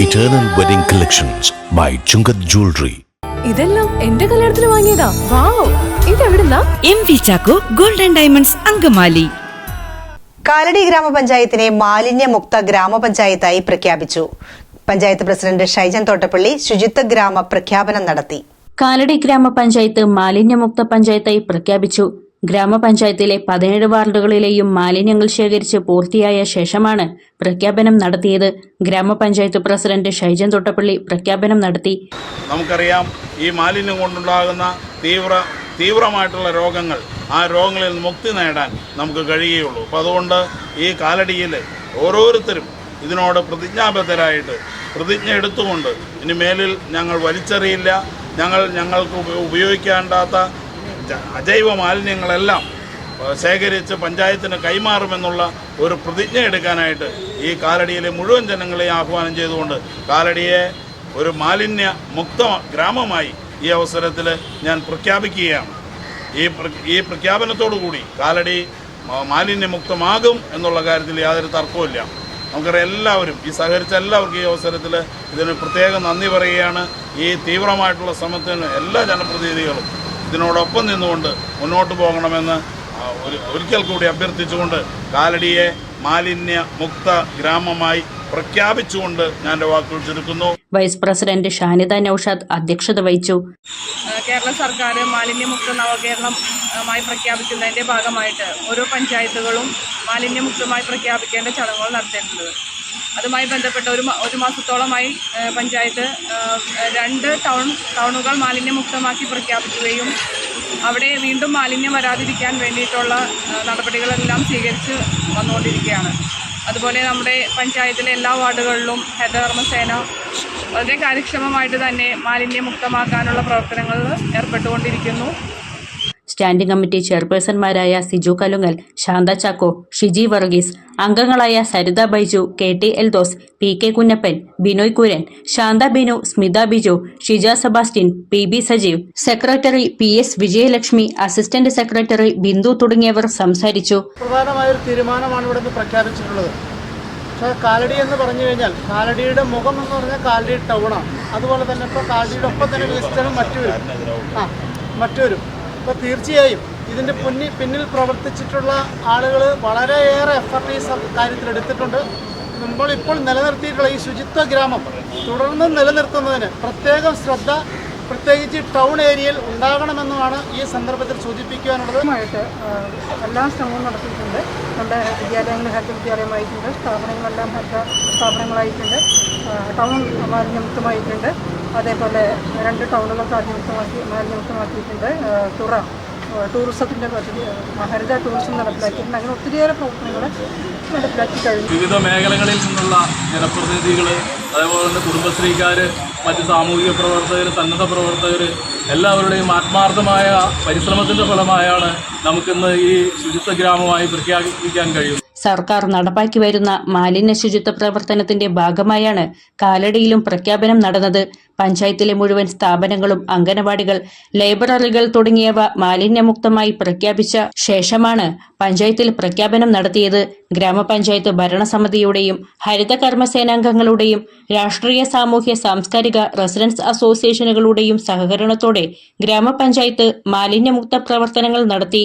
Eternal wedding collections by Chungath jewellery ഇതെല്ലാം എന്റെ കല്യാണത്തിന് വാങ്ങിയതാ. Wow ഇതെവിടുന്നാ? M V Chacko golden diamonds Angamaly. Kalady ഗ്രാമപഞ്ചായത്തിനെ മാലിന്യമുക്ത ഗ്രാമപഞ്ചായത്തായി പ്രഖ്യാപിച്ചു. പഞ്ചായത്ത് പ്രസിഡന്റ് ഷൈജൻ തോട്ടപ്പള്ളി ശുചിത്വ ഗ്രാമ പ്രഖ്യാപനം നടത്തി. കാലടി ഗ്രാമപഞ്ചായത്ത് മാലിന്യമുക്ത പഞ്ചായത്തായി പ്രഖ്യാപിച്ചു. ഗ്രാമപഞ്ചായത്തിലെ പതിനേഴ് വാർഡുകളിലെയും മാലിന്യങ്ങൾ ശേഖരിച്ച് പൂർത്തിയായ ശേഷമാണ് പ്രഖ്യാപനം നടത്തിയത്. ഗ്രാമപഞ്ചായത്ത് പ്രസിഡന്റ് ഷൈജൻ തൊട്ടപ്പള്ളി പ്രഖ്യാപനം നടത്തി. നമുക്കറിയാം ഈ മാലിന്യം കൊണ്ടുണ്ടാകുന്ന തീവ്ര തീവ്രമായിട്ടുള്ള രോഗങ്ങൾ ആ രോഗങ്ങളിൽ മുക്തി നേടാൻ നമുക്ക് കഴിയുകയുള്ളൂ. അപ്പോൾ അതുകൊണ്ട് ഈ കാലടിയിൽ ഓരോരുത്തരും ഇതിനോട് പ്രതിജ്ഞാബദ്ധരായിട്ട് പ്രതിജ്ഞ എടുത്തുകൊണ്ട് ഇനി മേലിൽ ഞങ്ങൾ വലിച്ചെറിയില്ല ഞങ്ങൾ ഞങ്ങൾക്ക് ഉപയോഗിക്കാണ്ടാത്ത അജൈവ മാലിന്യങ്ങളെല്ലാം ശേഖരിച്ച് പഞ്ചായത്തിന് കൈമാറുമെന്നുള്ള ഒരു പ്രതിജ്ഞ എടുക്കാനായിട്ട് ഈ കാലടിയിലെ മുഴുവൻ ജനങ്ങളെയും ആഹ്വാനം ചെയ്തുകൊണ്ട് കാലടിയെ ഒരു മാലിന്യ മുക്ത ഗ്രാമമായി ഈ അവസരത്തിൽ ഞാൻ പ്രഖ്യാപിക്കുകയാണ്. ഈ ഈ പ്രഖ്യാപനത്തോടുകൂടി കാലടി മാലിന്യമുക്തമാകും എന്നുള്ള കാര്യത്തിൽ യാതൊരു തർക്കവുമില്ല നമുക്കറിയാം എല്ലാവരും ഈ സഹകരിച്ച എല്ലാവർക്കും ഈ അവസരത്തിൽ ഇതിന് പ്രത്യേകം നന്ദി പറയുകയാണ്. ഈ തീവ്രമായിട്ടുള്ള ശ്രമത്തിന് എല്ലാ ജനപ്രതിനിധികളും ഇതിനോടൊപ്പം നിന്നുകൊണ്ട് മുന്നോട്ട് പോകണമെന്ന് ഒരു ഒരിക്കൽ കൂടി അഭ്യർത്ഥിച്ചുകൊണ്ട് കാലടിയെ മാലിന്യ മുക്ത ഗ്രാമമായി പ്രഖ്യാപിച്ചുകൊണ്ട് ഞാൻ എന്റെ വാക്കുകൾ ചുരുക്കുന്നു. വൈസ് പ്രസിഡന്റ് ഷാനിദ നൌഷാദ് അധ്യക്ഷത വഹിച്ചു. കേരള സർക്കാർ മാലിന്യമുക്ത നവകേരളമായി പ്രഖ്യാപിക്കുന്നതിന്റെ ഭാഗമായിട്ട് ഓരോ പഞ്ചായത്തുകളും മാലിന്യമുക്തമായി പ്രഖ്യാപിക്കേണ്ട ചടങ്ങുകൾ നടത്തേണ്ടത് അതുമായി ബന്ധപ്പെട്ട് ഒരു ഒരു മാസത്തോളമായി പഞ്ചായത്ത് രണ്ട് ടൗൺ ടൗണുകൾ മാലിന്യമുക്തമാക്കി പ്രഖ്യാപിക്കുകയും അവിടെ വീണ്ടും മാലിന്യം വരാതിരിക്കാൻ വേണ്ടിയിട്ടുള്ള നടപടികളെല്ലാം സ്വീകരിച്ച് വന്നുകൊണ്ടിരിക്കുകയാണ്. അതുപോലെ നമ്മുടെ പഞ്ചായത്തിലെ എല്ലാ വാർഡുകളിലും ഹരിതകർമ്മസേന വളരെ കാര്യക്ഷമമായിട്ട് തന്നെ മാലിന്യമുക്തമാക്കാനുള്ള പ്രവർത്തനങ്ങളിൽ ഏർപ്പെട്ടുകൊണ്ടിരിക്കുന്നു. സ്റ്റാൻഡിംഗ് കമ്മിറ്റി ചെയർപേഴ്സൺമാരായ സിജു കലുങ്ങൽ ശാന്ത ചാക്കോ ഷിജി വർഗീസ് അംഗങ്ങളായ Saritha Baiju K T Eldhose P K Kunjappan Binoy Kuran Shantha Binu Smitha Biju Shija Sebastian P B Sajeev secretary P S Vijayalakshmi assistant secretary Bindu തുടങ്ങിയവർ സംസാരിച്ചു. പ്രധാനമായൊരു തീരുമാനമാണ് ഇവിടെ പ്രഖ്യാപിച്ചിട്ടുള്ളത്. പക്ഷേ കാലടി എന്ന് പറഞ്ഞു കഴിഞ്ഞാൽ കാലടിയുടെ മുഖം എന്ന് പറഞ്ഞാൽ കാലടി ടൗണാണ് അതുപോലെ തന്നെ ഇപ്പോൾ കാലടിയുടെ ഒപ്പം തന്നെ വികസിച്ചാലും മറ്റുവരും ആ മറ്റുവരും അപ്പോൾ തീർച്ചയായും ഇതിന്റെ പിന്നിൽ പിന്നിൽ പ്രവർത്തിച്ചിട്ടുള്ള ആളുകൾ വളരെയേറെ എഫർട്ട് ഈ നമ്മൾ ഇപ്പോൾ നിലനിർത്തിയിട്ടുള്ള ഈ ശുചിത്വ ഗ്രാമം തുടർന്ന് നിലനിർത്തുന്നതിന് പ്രത്യേകം ശ്രദ്ധ പ്രത്യേകിച്ച് ടൗൺ ഏരിയയിൽ ഉണ്ടാകണമെന്നുമാണ് ഈ സന്ദർഭത്തിൽ സൂചിപ്പിക്കുവാനുള്ളത്. എല്ലാ ശ്രമവും നടത്തിയിട്ടുണ്ട്. നമ്മുടെ വിദ്യാലയങ്ങൾ ഹരിത വിദ്യാലയമായിട്ടുണ്ട് സ്ഥാപനങ്ങളെല്ലാം ഹരിത സ്ഥാപനങ്ങളായിട്ടുണ്ട് ടൗൺ മാലിന്യമുക്തമായിട്ടുണ്ട്. അതേപോലെ രണ്ട് ടൗണുകൾ മാലിന്യമുക്തമാക്കി മാലിന്യമുക്തമാക്കിയിട്ടുണ്ട് തുറ ടൂറിസത്തിന്റെ പദ്ധതി മഹരിത ടൂറിസം നടപ്പിലാക്കിയിട്ടുണ്ട്. അങ്ങനെ ഒത്തിരിയേറെ പ്രവർത്തനങ്ങൾ നടപ്പിലാക്കി കഴിഞ്ഞു. വിവിധ മേഖലകളിൽ നിന്നുള്ള ജനപ്രതിനിധികൾ അതേപോലെ തന്നെ കുടുംബശ്രീക്കാർ മറ്റ് സാമൂഹിക പ്രവർത്തകർ സന്നദ്ധ പ്രവർത്തകർ എല്ലാവരുടെയും ആത്മാർത്ഥമായ പരിശ്രമത്തിന്റെ ഫലമായാണ് നമുക്കിന്ന് ഈ ശുചിത്വ ഗ്രാമമായി പ്രഖ്യാപിക്കാൻ കഴിയുന്നത്. സർക്കാർ നടപ്പാക്കി വരുന്ന മാലിന്യ ശുചിത്വ പ്രവർത്തനത്തിന്റെ ഭാഗമായാണ് കാലടിയിലും പ്രഖ്യാപനം നടന്നത്. പഞ്ചായത്തിലെ മുഴുവൻ സ്ഥാപനങ്ങളും അംഗനവാടികൾ ലൈബ്രറികൾ തുടങ്ങിയവ മാലിന്യമുക്തമായി പ്രഖ്യാപിച്ച ശേഷമാണ് പഞ്ചായത്തിൽ പ്രഖ്യാപനം നടത്തിയത്. ഗ്രാമപഞ്ചായത്ത് ഭരണസമിതിയുടെയും ഹരിത കർമ്മസേനാംഗങ്ങളുടെയും രാഷ്ട്രീയ സാമൂഹ്യ സാംസ്കാരിക റെസിഡൻസ് അസോസിയേഷനുകളുടെയും സഹകരണത്തോടെ ഗ്രാമപഞ്ചായത്ത് മാലിന്യമുക്ത പ്രവർത്തനങ്ങൾ നടത്തി.